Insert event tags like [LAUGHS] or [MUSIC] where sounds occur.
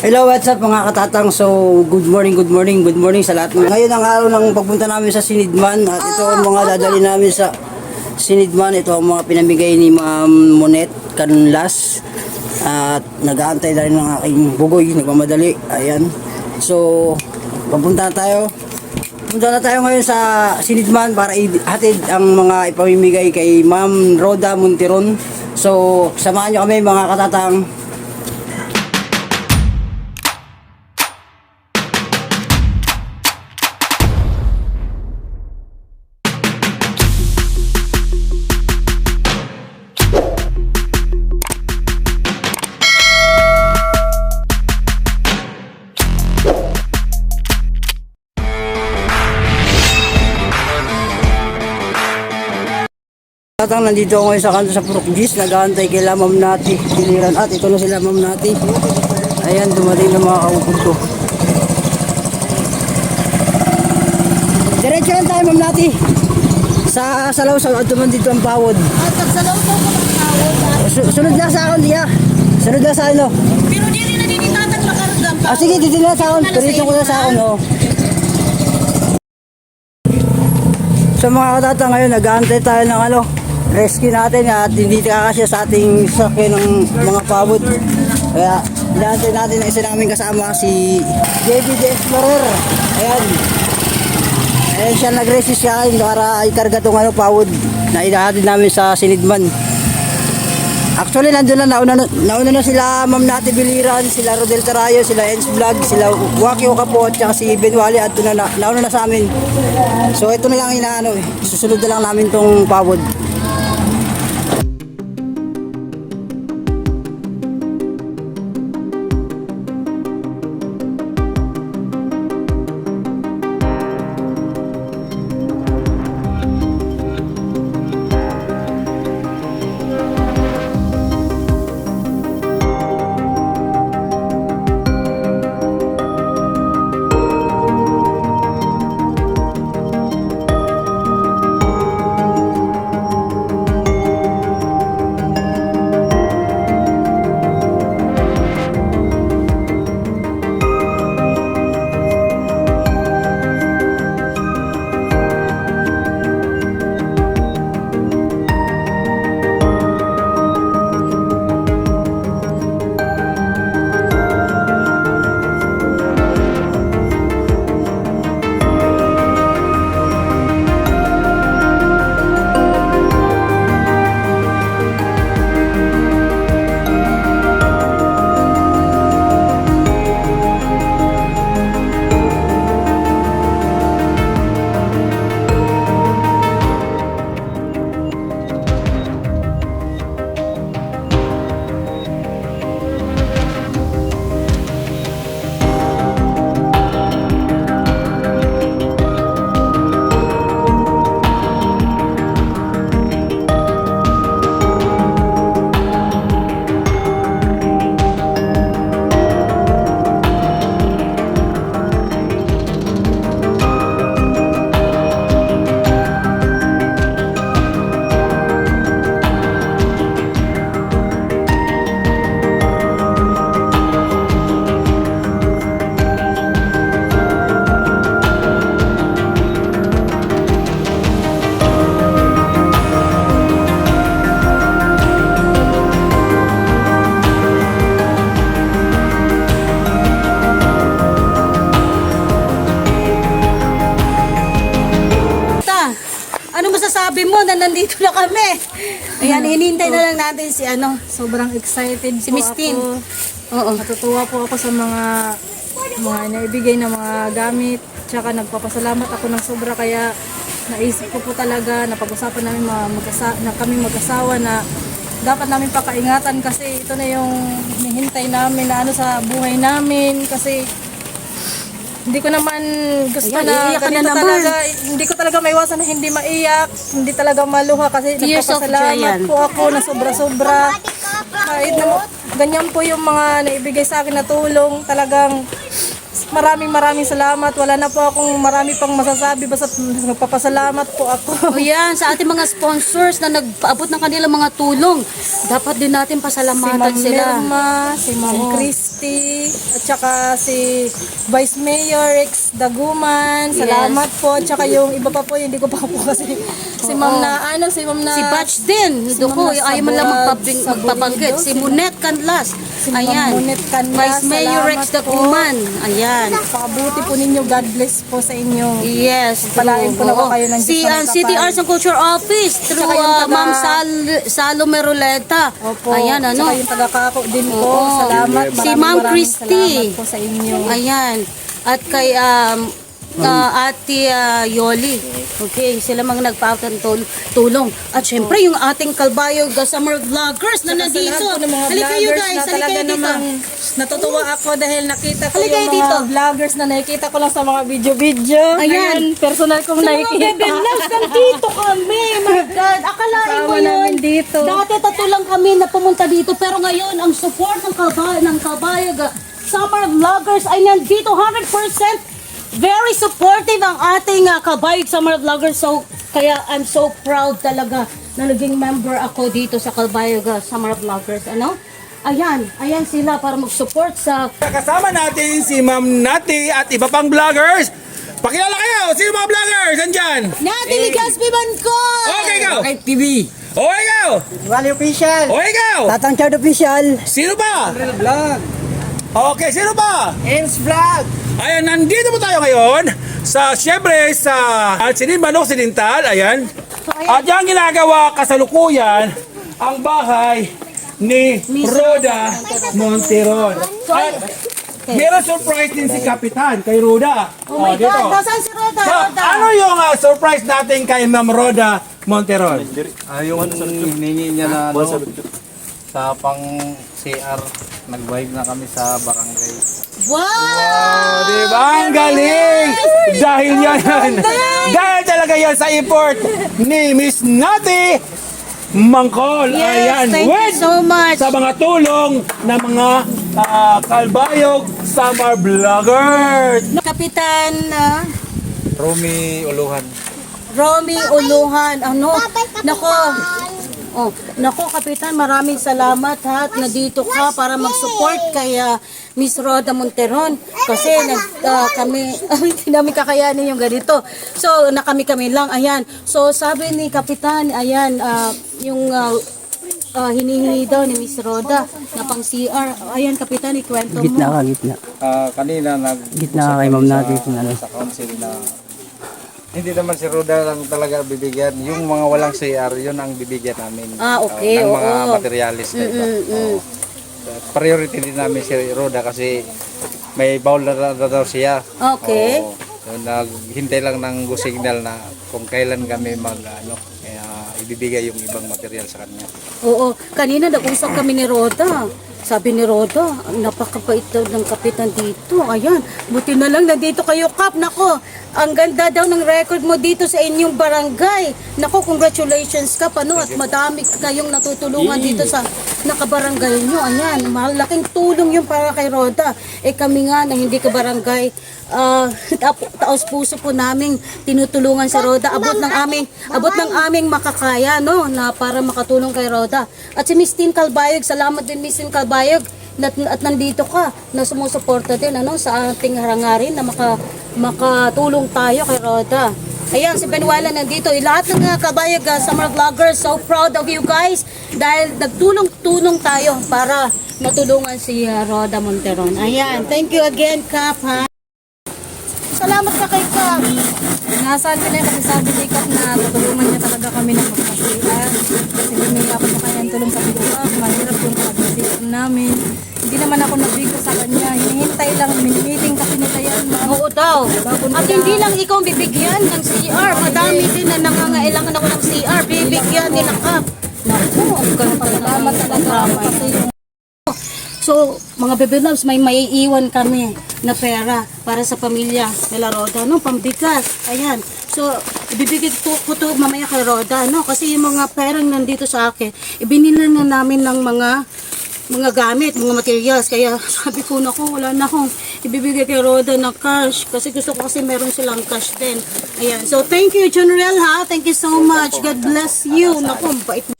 Hello, what's up mga katatang? So, good morning, good morning, good morning sa lahat. Ngayon ang araw ng pagpunta namin sa Sinidman at ito ang mga dadali namin sa Sinidman. Ito ang mga pinamigay ni Ma'am Monet Canlas at nag-aantay na rin ng aking bugoy, nagmamadali. Ayan. So, papunta na tayo. Punta na tayo ngayon sa Sinidman para ihatid ang mga ipamimigay kay Ma'am Roda Montiron. So, samahan nyo kami mga katatang. Tatang nandito ako ngayon sa kanto sa Purukgis, nag-aantay kay Ma'am Nati, piliran at ito na sila Ma'am Nati. Ayan, dumating na mga kaupod ko. Diretso lang tayo Ma'am Nati. Sa Salaw, sa duman dito ang pawod. At pagsalaw ko ko magtawag. Su- sunod na sa akin, diya. Sunod na sa akin. Pero di rin na din itatag makaragam pa. Ah, sige, dito na sa akin. Diretso ko na sa akin, oh. So mga katata ngayon, nag-aantay tayo ng ano, rescue natin at hindi kakasya sa ating sakyan ng mga pabot. Kaya, inaantay natin ang isa namin kasama si JB the Explorer. Ayan. Ayan siya nag-resist siya akin para ikarga itong ano, pawod na inahatid namin sa Sinidman. Actually, nandun na, nauna na, nauna na sila Ma'am Nati Biliran, sila Rodel Tarayo, sila Ens Vlog, sila Waki Okapo, at si Ben Wally at na, na, nauna na sa amin. So ito na lang inaano susunod na lang namin tong pawod. Nandito na kami? Ayan, hinintay na lang natin si ano. Sobrang excited Si Miss Tin. Oo. Natutuwa po ako sa mga mga naibigay na mga gamit. Tsaka nagpapasalamat ako ng sobra kaya naisip ko po talaga na pag-usapan namin mga magkasa- na kami mag-asawa na dapat namin pakaingatan kasi ito na yung hinihintay namin na ano sa buhay namin kasi hindi ko naman gusto Ayan, na iiyak ka na naman. talaga. Hindi ko talaga maiwasan na hindi maiyak. Hindi talaga maluha kasi Tears of joy yan. nagpapasalamat po ako na sobra-sobra. Kahit na ganyan po yung mga naibigay sa akin na tulong, talagang maraming maraming salamat. Wala na po akong marami pang masasabi. Basta nagpapasalamat po ako. O yan, sa ating mga sponsors na nagpaabot ng kanilang mga tulong, dapat din natin si pasalamatan Ma'am sila. Lerma, si Ma'am Christy, at saka si Vice Mayor Rex Daguman. Salamat po. At saka yung iba pa po, hindi ko pa po [LAUGHS] kasi si Ma'am na, ano, si Ma'am na... Si Batch din. Si na ayaw man lang magpabing, magpabanggit. Si Munet Canlas. Si Ma'am Ayan. Munet Canlas, Vice Mayor Rex salamat po. Ayan. Pakabuti po ninyo. God bless po sa inyo. Yes. Palain po naman kayo ng Diyos Si uh, City. Arts and Culture Office through yung uh, taga- Ma'am Sal Salome Roleta. Opo. Ayan, ano? Tsaka yung taga-kako din po. Oo. Salamat. Si Maraming Ma'am maraming Christy. Salamat po sa inyo. Ayan. At kay um, uh, Ate uh, Yoli. Okay, sila mga nagpautang tul- tulong. At syempre, yung ating Kalbayog uh, Summer Vloggers na nandito. ng mga Halika kayo guys, halika kayo dito. namang natutuwa ako dahil nakita ko Halika yung kayo mga dito. vloggers na nakikita ko lang sa mga video-video. Ayan. personal kong Sa mga nakikita. bebe loves, nandito kami. My God, akalain mo Kasama yun. namin dito. Dati tatlo lang kami na pumunta dito. Pero ngayon, ang support ng Kabay, ng Kabayag uh, Summer Vloggers ay nandito 100% very supportive ang ating uh, Kabayag Summer Vloggers. So, kaya I'm so proud talaga na naging member ako dito sa Kabayag uh, Summer Vloggers. Ano? Ayan, ayan sila para mag-support sa Kasama natin si Ma'am Nati at iba pang vloggers. Pakilala kayo, sino mga vloggers? Andyan. Nati Ligaspi Banco! Okay, ikaw. TV. O, ikaw. Wally Official. O, ikaw. Tatang Chad Official. Sino ba? Vlog. Okay, sino ba? Ems Vlog. Ayan, nandito po tayo ngayon sa, syempre, sa Sinin Manok Sinintal. Ayan. At yung ginagawa kasalukuyan, ang bahay ni Roda Monteron. At meron surprise din si Kapitan kay Roda. Oh my dito. God, nasaan si Roda? So, Roda? ano yung ah, surprise natin kay Ma'am Roda Monteron? Ah, yung hiningi niya na ano, sa pang CR, nag-vibe na kami sa barangay. Wow! Oh, di ba? Ang galing! Dahil yan yan. Dahil talaga yan sa import ni Miss Nati Mangkol. Yes, Ayan. thank you With so much. sa mga tulong ng mga ah, Kalbayog Summer Vloggers. Kapitan uh, Romy Uluhan. Romy Uluhan. Ano? Nako. Oh, nako Kapitan, maraming salamat ha at nandito ka para mag-support kay ah, Miss Roda Monteron kasi nag ah, kami [LAUGHS] hindi namin kakayanin yung ganito. So, na kami-kami lang. Ayan. So, sabi ni Kapitan, ayan ah, yung ah, ah, hinihingi daw ni Miss Roda na pang CR. Ayan, Kapitan, ikwento mo. Gitna ka, gitna. Ah, kanina nag Gitna ka kay Ma'am Nati. sa, Ano. sa council na hindi naman si Roda lang talaga bibigyan. Yung mga walang CR, yun ang bibigyan namin. Ah, okay, ng mga oo. materialis na iba. Oo. Priority din namin si Roda kasi may bawl na, na daw siya. Okay. Oo. So, naghintay lang ng go signal na kung kailan kami mag ano, ibibigay yung ibang material sa kanya. Oo, kanina nag-usap kami ni Roda. Sabi ni Roda, napakabait daw ng kapitan dito. Ayan, buti na lang nandito kayo, Kap. Nako, ang ganda daw ng record mo dito sa inyong barangay. Nako, congratulations, Kap. Ano, at madami kayong natutulungan dito sa nakabarangay nyo. Ayan, malaking tulong yung para kay Roda. Eh kami nga na hindi ka barangay, ah, [LAUGHS] tap- taos puso po namin tinutulungan sa Roda. Abot ng aming, abot ng aming makakaya, no, na para makatulong kay Roda. At si Miss Tin Calbayog, salamat din Miss Tin Calbayog at, at nandito ka na sumusuporta din ano sa ating harangarin na maka, makatulong tayo kay Roda. Ayan, si Benuela nandito. Eh, lahat ng mga kabayag ah, summer vloggers, so proud of you guys dahil nagtulong-tulong tayo para matulungan si ah, Roda Monteron. Ayan, thank you again, Kap, ha? Salamat ka kay Kap. Nasaan ka na kasi sabi ni Kap na tutulungan niya talaga kami ng magkasihan. Kasi bumili ako sa kanya ng tulong sa bigo Mahirap yung pag-decision namin. Hindi naman ako nabigo sa kanya. Hinihintay lang, meeting kasi nila yan. Oo daw. At hindi lang ikaw bibigyan ng CR. Madami din na nangangailangan ako ng CR. Bibigyan nila Kap. So, mga baby loves, may maiiwan kami na pera para sa pamilya nila Roda, no? Pambigas. Ayan. So, ibibigay ko, ko to mamaya kay Roda, no? Kasi yung mga perang nandito sa akin, ibinila na namin ng mga mga gamit, mga materials. Kaya [LAUGHS] sabi ko, naku, wala na akong ibibigay kay Roda na cash. Kasi gusto ko kasi meron silang cash din. Ayan. So, thank you, Junrel, ha? Thank you so much. God bless you. Naku, bait